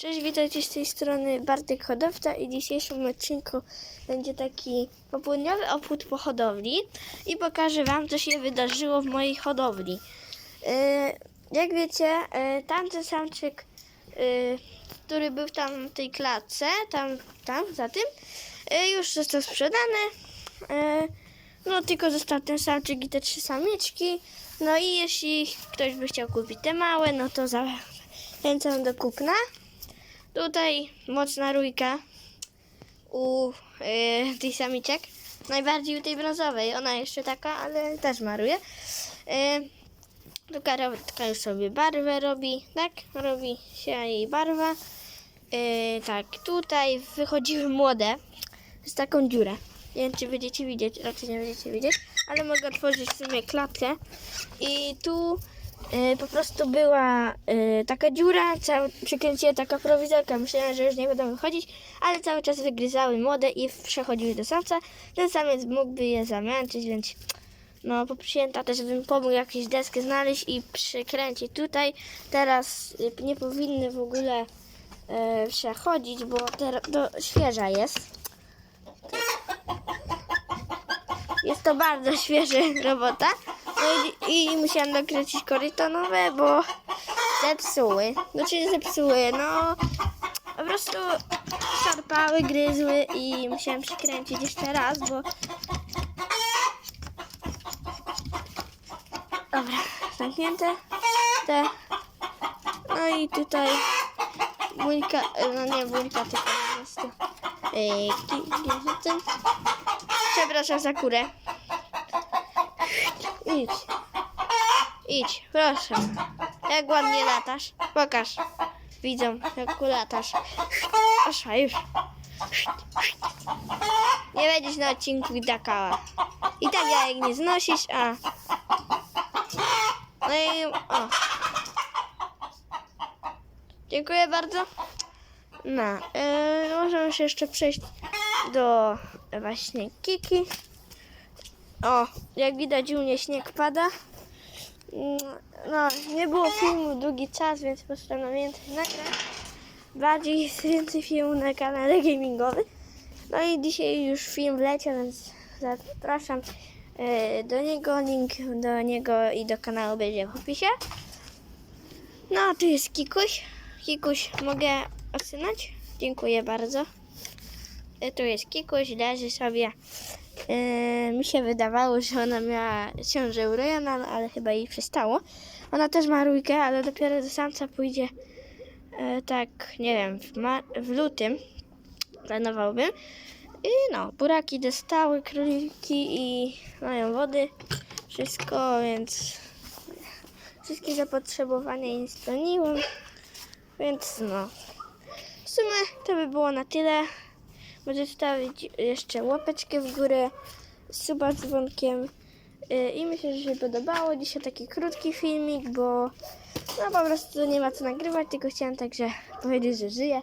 Cześć, witajcie z tej strony Bartek Hodowca i w dzisiejszym odcinku będzie taki popołudniowy obchód po hodowli i pokażę Wam, co się wydarzyło w mojej hodowli. Yy, jak wiecie, yy, tamten samczyk, yy, który był tam w tej klatce, tam, tam, za tym, już został sprzedany. No tylko został ten samczyk i te trzy samiczki. No i jeśli ktoś by chciał kupić te małe, no to zachęcam do kupna. Tutaj mocna rójka u y, tych samiczek. Najbardziej u tej brązowej. Ona jeszcze taka, ale też maruje. Y, tu karotka już sobie barwę robi, tak? Robi się jej barwa. Y, tak, tutaj wychodziły młode z taką dziurę. Nie wiem, czy będziecie widzieć, raczej nie będziecie widzieć, ale mogę otworzyć sobie klatkę. I tu y, po prostu była y, taka dziura, cały, przykręciła taka prowizorka. Myślałem, że już nie będą wychodzić, ale cały czas wygryzały młode i przechodziły do samca. Ten samiec mógłby je zamęczyć, więc no poprosiłem tatę, żeby mi pomógł jakąś deskę znaleźć i przykręcić tutaj. Teraz y, nie powinny w ogóle y, przechodzić, bo teraz to świeża jest. Jest to bardzo świeża robota. I, i musiałam dokręcić koryto bo zepsuły. Znaczy zepsuły, no po prostu szarpały, gryzły i musiałam przykręcić jeszcze raz, bo... Dobra, zamknięte te. No i tutaj bójka, no nie bójka, tylko po prostu yy. Przepraszam za kurę. Idź. Idź, proszę. Jak ładnie latasz. Pokaż. Widzą, jak latasz. Asza, już. Nie będziesz na odcinku dakała. I tak jak nie znosisz, a... No i... O. Dziękuję bardzo. No, yy, możemy się jeszcze przejść do właśnie Kiki. O, jak widać u mnie śnieg pada. Mm, No, nie było filmu długi czas, więc postanowiłem coś nagrać. Bardziej więcej filmu na kanale gamingowy. No i dzisiaj już film wleciał, więc zapraszam e, do niego. Link do niego i do kanału będzie w opisie. No, a tu jest Kikuś. Kikuś, mogę odsunąć? Dziękuję bardzo. E, Tu jest Kikuś, leży sobie. E, mi się wydawało, że ona miała ciążę urojona, no, ale chyba jej przestało. Ona też ma rójkę, ale dopiero do samca pójdzie e, tak, nie wiem, w, w lutym planowałbym. I no, buraki dostały króliki i mają wody, wszystko, więc wszystkie zapotrzebowania im. Więc no, w sumie to by było na tyle. Możecie stawić jeszcze łapeczkę w górę, suba dzwonkiem. Yy, I myślę, że się podobało. Dzisiaj taki krótki filmik, bo no po prostu nie ma co nagrywać, tylko chciałam także powiedzieć, że żyję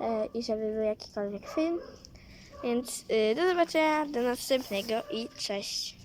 yy, i żeby był jakikolwiek film. Więc yy, do zobaczenia, do następnego i cześć.